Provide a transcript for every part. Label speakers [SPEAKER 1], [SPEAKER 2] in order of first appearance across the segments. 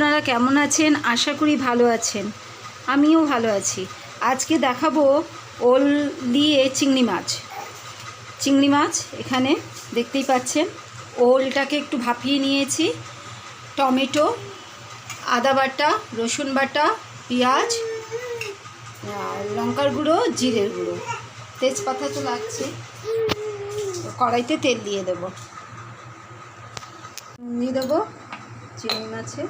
[SPEAKER 1] আপনারা কেমন আছেন? আশা করি ভালো আছেন। আমিও ভালো আছি। আজকে দেখাবো ওল দিয়ে চিংড়ি মাছ। চিংড়ি মাছ এখানে দেখতেই পাচ্ছেন। ওলটাকে একটু ভাপিয়ে নিয়েছি। টমেটো, আদা বাটা, রসুন বাটা, পেঁয়াজ লঙ্কার গুঁড়ো, জিরের গুঁড়ো। তেজপাতা তো লাগছে। কড়াইতে তেল দিয়ে দেবো। দিয়ে দেবো চিংড়ি মাছে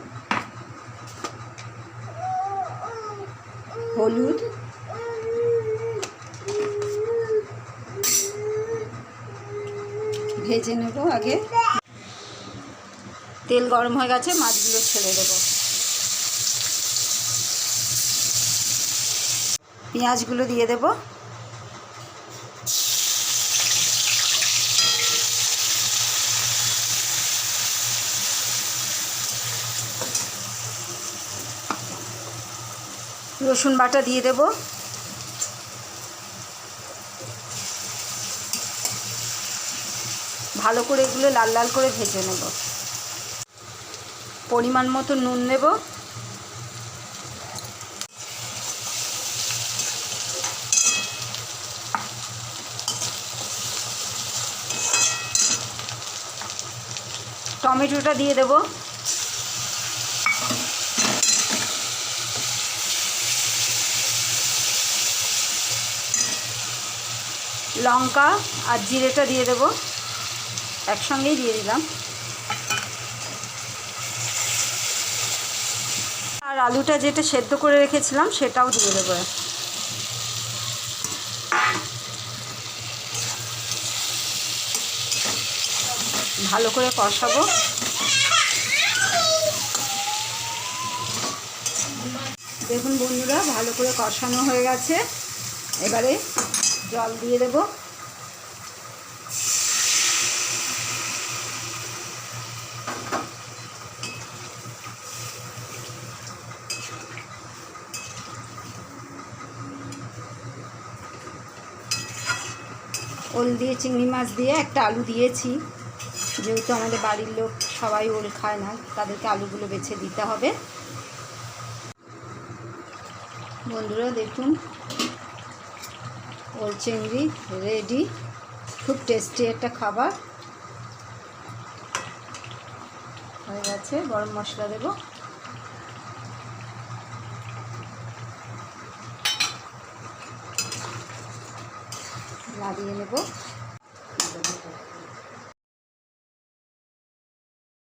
[SPEAKER 1] হলুদ। ভেজে নেব আগে। তেল গরম হয়ে গেছে মাছগুলো ছেড়ে দেবো। পেঁয়াজগুলো দিয়ে দেবো। রসুন বাটা দিয়ে দেব। ভালো করে এগুলো লাল লাল করে ভেজে নেব। পরিমাণ মতো নুন নেব। টমেটোটা দিয়ে দেবো। লঙ্কা আর জিরেটা দিয়ে দেবো। একসঙ্গেই দিয়ে দিলাম। আর আলুটা যেটা সেদ্ধ করে রেখেছিলাম, সেটাও দিয়ে দেবো। ভালো করে কষাবো। দেখুন বন্ধুরা, ভালো করে কষানো হয়ে গেছে। এবারে জল দিয়ে দেব। ওল দিয়ে, চিংড়ি মাছ দিয়ে একটা আলু দিয়েছি। যেহেতু আমাদের বাড়ির লোক সবাই ওল খায় না, তাদেরকে আলুগুলো বেছে দিতে হবে। বন্ধুরা, দেখুন ওল চিংড়ি রেডি। খুব টেস্টি একটা খাবার। হয়ে গেছে গরম মশলা দেব। লাগিয়ে নেব।